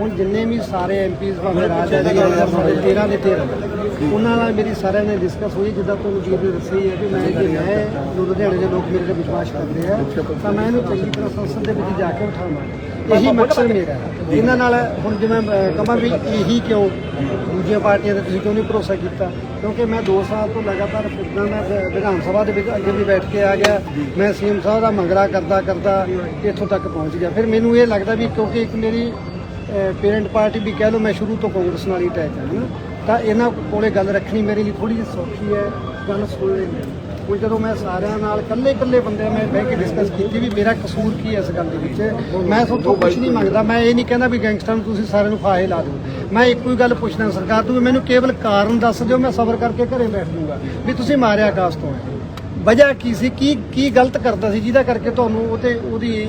ਹੁਣ ਜਿੰਨੇ ਵੀ ਸਾਰੇ ਐਮਪੀਜ਼ ਭਾਵੇਂ ਰਾਜਾ ਜੀ ਜਾਂ ਸਾਡੇ 13 ਦੇ 13 ਉਹਨਾਂ ਨਾਲ ਮੇਰੀ ਸਾਰਿਆਂ ਨੇ ਡਿਸਕਸ ਹੋਈ ਜਿੱਦਾਂ ਤੁਹਾਨੂੰ ਵੀਰ ਨੇ ਦੱਸਿਆ ਹੀ ਕਿ ਮੈਂ ਜੇ ਮੈਂ ਲੁਧਿਆਣੇ ਦੇ ਲੋਕ ਮੇਰੇ ਤੇ ਵਿਸ਼ਵਾਸ ਕਰਦੇ ਆ ਤਾਂ ਮੈਂ ਇਹਨੂੰ ਚੰਗੀ ਤਰ੍ਹਾਂ ਸੰਸਦ ਦੇ ਵਿੱਚ ਜਾ ਕੇ ਉਠਾਵਾਂ। ਇਹੀ ਮਕਸਦ ਮੇਰਾ ਹੈ। ਇਹਨਾਂ ਨਾਲ ਹੁਣ ਜਿਵੇਂ ਮੈਂ ਕਹਾਂ ਵੀ ਇਹੀ ਕਿਉਂ? ਦੂਜੀਆਂ ਪਾਰਟੀਆਂ ਤੇ ਤੁਸੀਂ ਕਿਉਂ ਨਹੀਂ ਭਰੋਸਾ ਕੀਤਾ? ਕਿਉਂਕਿ ਮੈਂ 2 ਸਾਲ ਤੋਂ ਲਗਾਤਾਰ ਫਿਰਦਾ ਮੈਂ ਵਿਧਾਨ ਸਭਾ ਦੇ ਵਿੱਚ ਅੱਗੇ ਵੀ ਬੈਠ ਕੇ ਆ ਗਿਆ। ਮੈਂ ਸੀਐਮ ਸਾਹਿਬ ਦਾ ਮੰਗਰਾ ਕਰਦਾ ਕਰਦਾ ਇੱਥੋਂ ਤੱਕ ਪਹੁੰਚ ਗਿਆ। ਫਿਰ ਮੈਨੂੰ ਇਹ ਲੱਗਦਾ ਵੀ ਕਿਉਂਕਿ ਇੱਕ ਮੇਰੀ ਪੇਰੈਂਟ ਪਾਰਟੀ ਵੀ ਕਹਿ ਲਓ ਮੈਂ ਸ਼ੁਰੂ ਤੋਂ ਕਾਂਗਰਸ ਨਾਲ ਹੀ ਅਟੈਚ ਹਾਂ ਨਾ ਤਾਂ ਇਹਨਾਂ ਕੋਲੇ ਗੱਲ ਰੱਖਣੀ ਮੇਰੇ ਲਈ ਥੋੜੀ ਜਿਹੀ ਸੌਖੀ ਹੈ, ਗੱਲ ਸੁਣ ਲੈਂਦੇ ਹੁਣ ਜਦੋਂ ਮੈਂ ਸਾਰਿਆਂ ਨਾਲ ਇਕੱਲੇ ਇਕੱਲੇ ਬੰਦਿਆਂ ਮੈਂ ਬਹਿ ਕੇ ਡਿਸਕਸ ਕੀਤੀ ਵੀ ਮੇਰਾ ਕਸੂਰ ਕੀ ਹੈ ਇਸ ਗੱਲ ਦੇ ਵਿੱਚ, ਮੈਂ ਤੁਹਾਨੂੰ ਤੋਂ ਕੁਝ ਨਹੀਂ ਮੰਗਦਾ, ਮੈਂ ਇਹ ਨਹੀਂ ਕਹਿੰਦਾ ਵੀ ਗੈਂਗਸਟਰ ਨੂੰ ਤੁਸੀਂ ਸਾਰਿਆਂ ਨੂੰ ਫਾਹੇ ਲਾ ਦਿਓ। ਮੈਂ ਇੱਕੋ ਹੀ ਗੱਲ ਪੁੱਛਦਾ, ਸਰਕਾਰ ਤੋਂ ਵੀ ਮੈਨੂੰ ਕੇਵਲ ਕਾਰਨ ਦੱਸ ਦਿਓ, ਮੈਂ ਸਬਰ ਕਰਕੇ ਘਰੇ ਬੈਠ ਜਾਊਂਗਾ, ਵੀ ਤੁਸੀਂ ਮਾਰਿਆ ਕਾਸ ਤੋਂ। ਹੈ ਵਜ੍ਹਾ ਕੀ ਸੀ? ਕੀ ਕੀ ਗਲਤ ਕਰਦਾ ਸੀ? ਜਿਹਦਾ ਕਰਕੇ ਤੁਹਾਨੂੰ ਉਹ ਤੇ ਉਹਦੀ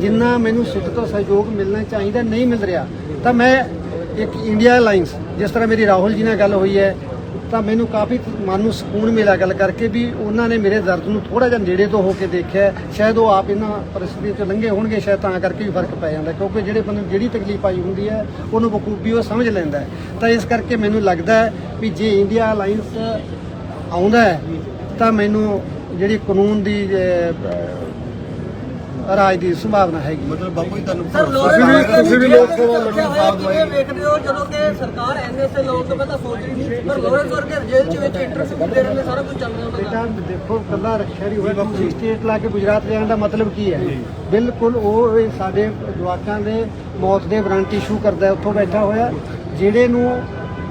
ਜਿੰਨਾ ਮੈਨੂੰ ਸਿੱਖ ਤੋਂ ਸਹਿਯੋਗ ਮਿਲਣਾ ਚਾਹੀਦਾ, ਨਹੀਂ ਮਿਲ ਰਿਹਾ, ਤਾਂ ਮੈਂ ਇੱਕ ਇੰਡੀਆ ਅਲਾਈਅੰਸ ਜਿਸ ਤਰ੍ਹਾਂ ਮੇਰੀ ਰਾਹੁਲ ਜੀ ਨਾਲ ਗੱਲ ਹੋਈ ਹੈ, ਤਾਂ ਮੈਨੂੰ ਕਾਫੀ ਮਨ ਨੂੰ ਸਕੂਨ ਮਿਲਿਆ ਗੱਲ ਕਰਕੇ ਵੀ ਉਹਨਾਂ ਨੇ ਮੇਰੇ ਦਰਦ ਨੂੰ ਥੋੜਾ ਜਿਹਾ ਨੇੜੇ ਤੋਂ ਹੋ ਕੇ ਦੇਖਿਆ ਸ਼ਾਇਦ ਉਹ ਆਪ ਇਹਨਾਂ ਪਰਿਸਥਿਤੀਆਂ 'ਚੋਂ ਲੰਘੇ ਹੋਣਗੇ, ਸ਼ਾਇਦ ਤਾਂ ਕਰਕੇ ਵੀ ਫ਼ਰਕ ਪੈ ਜਾਂਦਾ ਕਿਉਂਕਿ ਜਿਹੜੇ ਬੰਦੇ ਨੂੰ ਜਿਹੜੀ ਤਕਲੀਫ ਆਈ ਹੁੰਦੀ ਹੈ, ਉਹਨੂੰ ਬਖੂਬੀ ਉਹ ਸਮਝ ਲੈਂਦਾ ਤਾਂ ਇਸ ਕਰਕੇ ਮੈਨੂੰ ਲੱਗਦਾ ਵੀ ਜੇ ਇੰਡੀਆ ਅਲਾਈਅੰਸ ਆਉਂਦਾ ਤਾਂ ਮੈਨੂੰ ਜਿਹੜੀ ਕਾਨੂੰਨ ਦੀ ਰਾਜ ਦੀ ਸੰਭਾਵਨਾ ਹੈਗੀ। ਮਤਲਬ ਬਾਪੂ ਜੀ ਤੁਹਾਨੂੰ ਸਰ ਤੁਸੀਂ ਵੀ ਲੋਕ ਕਿਵੇਂ ਦਵਾਈ ਵੇਖਦੇ ਹੋ ਜਦੋਂ ਕਿ ਸਰਕਾਰ ਐਨਐਸਏ ਲੋਕ ਤੋਂ ਪਹਿਲਾਂ ਸੋਚ ਰਹੀ ਸੀ। ਪਰ ਲੋਰੈਂਸ ਵਰਗੇ ਜੇਲ੍ਹ ਚ ਵਿੱਚ ਇੰਟਰਵਿਊ ਦੇ ਰਹੇ ਨੇ ਸਾਰਾ ਕੁਝ ਚੱਲ ਰਿਹਾ ਉਹਨਾਂ ਦਾ ਬੇਟਾ ਦੇਖੋ ਕੱਲਾ ਰੱਖਿਆ ਨਹੀਂ ਹੋਇਆ। 268 ਲਾ ਕੇ ਗੁਜਰਾਤ ਜਾਣ ਦਾ ਮਤਲਬ ਕੀ ਹੈ? ਬਿਲਕੁਲ ਉਹ ਇਹ ਸਾਡੇ ਜਵਾਕਾਂ ਦੇ ਮੌਤ ਦੇ ਵਾਰੰਟ ਇਸ਼ੂ ਕਰਦਾ ਹੈ, ਉੱਥੋਂ ਬੈਠਾ ਹੋਇਆ। ਜਿਹੜੇ ਨੂੰ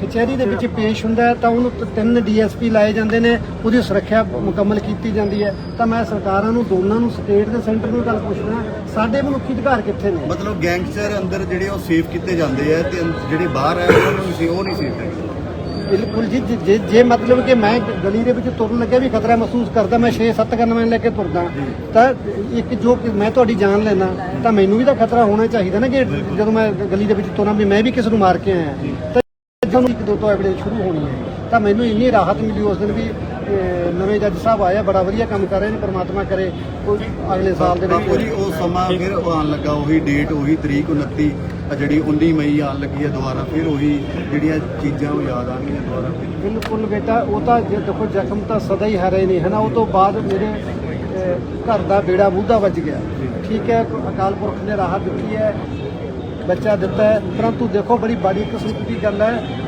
ਕਚਹਿਰੀ ਦੇ ਵਿੱਚ ਪੇਸ਼ ਹੁੰਦਾ ਤਾਂ ਉਹਨੂੰ ਤਿੰਨ ਡੀਐਸਪੀ ਲਾਏ ਜਾਂਦੇ ਨੇ ਉਹਦੀ ਸੁਰੱਖਿਆ ਮੁਕੰਮਲ ਕੀਤੀ ਜਾਂਦੀ ਹੈ। ਤਾਂ ਮੈਂ ਸਰਕਾਰਾਂ ਨੂੰ ਦੋਨਾਂ ਨੂੰ ਸਟੇਟ ਤੇ ਸੈਂਟਰ ਨੂੰ ਗੱਲ ਪੁੱਛਦਾ ਸਾਡੇ ਮਨੁੱਖੀ ਅਧਿਕਾਰ ਕਿੱਥੇ ਨੇ? ਮਤਲਬ ਗੈਂਗਸਟਰ ਅੰਦਰ ਜਿਹੜੇ ਉਹ ਸੇਫ ਕੀਤੇ ਜਾਂਦੇ ਆ ਤੇ ਜਿਹੜੇ ਬਾਹਰ ਆ ਉਹਨਾਂ ਨੂੰ ਉਹ ਨਹੀਂ ਸੇਫ ਬਿਲਕੁਲ ਜੀ ਜੇ- ਮਤਲਬ ਕਿ ਮੈਂ ਗਲੀ ਦੇ ਵਿੱਚ ਤੁਰਨ ਲੱਗਿਆ ਵੀ ਖਤਰਾ ਮਹਿਸੂਸ ਕਰਦਾ ਮੈਂ 6-7 ਗਨਮੈਨ ਲੈ ਕੇ ਤੁਰਦਾ ਤਾਂ ਇੱਕ ਜੋ ਮੈਂ ਤੁਹਾਡੀ ਜਾਨ ਲੈਣਾ ਤਾਂ ਮੈਨੂੰ ਵੀ ਤਾਂ ਖਤਰਾ ਹੋਣਾ ਚਾਹੀਦਾ ਨਾ ਕਿ ਜਦੋਂ ਮੈਂ ਗਲੀ ਦੇ ਵਿੱਚ ਤੁਰਾਂ ਵੀ ਮੈਂ ਵੀ ਕਿਸੇ ਨੂੰ ਮਾਰ ਕੇ ਆਇਆ। ਜਦੋਂ ਇੱਕ ਦੋ ਤੋਂ ਐਵੀਡੈਂਸ ਸ਼ੁਰੂ ਹੋਣੀ ਹੈ ਤਾਂ ਮੈਨੂੰ ਇੰਨੀ ਰਾਹਤ ਮਿਲੀ ਉਸ ਦਿਨ ਵੀ ਨਵੇਂ ਜੱਜ ਸਾਹਿਬ ਆਇਆ ਬੜਾ ਵਧੀਆ ਕੰਮ ਕਰ ਰਹੇ ਨੇ ਪ੍ਰਮਾਤਮਾ ਕਰੇ ਕੋਈ ਅਗਲੇ ਸਾਲ ਦੇ ਵਿੱਚ ਉਹ ਸਮਾਂ ਫਿਰ ਉਹ ਆਉਣ ਲੱਗਾ ਉਹੀ ਡੇਟ ਉਹੀ ਤਰੀਕ 29 ਆ ਜਿਹੜੀ 19 ਮਈ ਆਉਣ ਲੱਗੀ ਹੈ ਦੁਬਾਰਾ ਫਿਰ ਉਹੀ ਜਿਹੜੀਆਂ ਚੀਜ਼ਾਂ ਉਹ ਯਾਦ ਆਉਣਗੀਆਂ ਦੁਬਾਰਾ ਬਿਲਕੁਲ ਬੇਟਾ ਉਹ ਤਾਂ ਜੇ ਦੇਖੋ ਜ਼ਖਮ ਤਾਂ ਸਦਾ ਹੀ ਹਰੇ ਨਾ ਉਹ ਤੋਂ ਬਾਅਦ ਮੇਰੇ ਘਰ ਦਾ ਬੇੜਾ ਬੂਧਾ ਵੱਜ ਗਿਆ। ਠੀਕ ਹੈ ਅਕਾਲ ਪੁਰਖ ਨੇ ਰਾਹਤ ਦਿੱਤੀ ਹੈ ਬੱਚਾ ਦਿੱਤਾ ਹੈ। ਪਰੰਤੂ ਦੇਖੋ ਬੜੀ ਬੜੀ ਕਿਸਮਤ ਦੀ ਗੱਲ ਹੈ।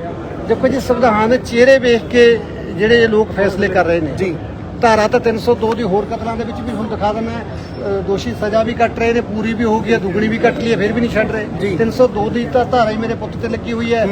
ਦੇਖੋ ਜੀ ਸੰਵਿਧਾਨ ਦੇ ਚਿਹਰੇ ਵੇਖ ਕੇ ਜਿਹੜੇ ਲੋਕ ਫੈਸਲੇ ਕਰ ਰਹੇ ਨੇ। ਜੀ। ਧਾਰਾ ਤਾਂ 302 ਦੀ ਹੋਰ ਕਤਲਾਂ ਦੇ ਵਿੱਚ ਵੀ ਹੁਣ ਦਿਖਾ ਦਿੰਦਾ ਦੋਸ਼ੀ ਸਜ਼ਾ ਵੀ ਕੱਟ ਰਹੇ ਨੇ ਪੂਰੀ ਵੀ ਹੋ ਗਈ ਹੈ ਦੁੱਗਣੀ ਵੀ ਕੱਟ ਲਈ ਹੈ ਫਿਰ ਵੀ ਨਹੀਂ ਛੱਡ ਰਹੇ। 302 ਦੀ ਤਾਂ ਧਾਰਾ ਹੀ ਮੇਰੇ ਪੁੱਤ ਤੇ ਲੱਗੀ ਹੋਈ ਹੈ।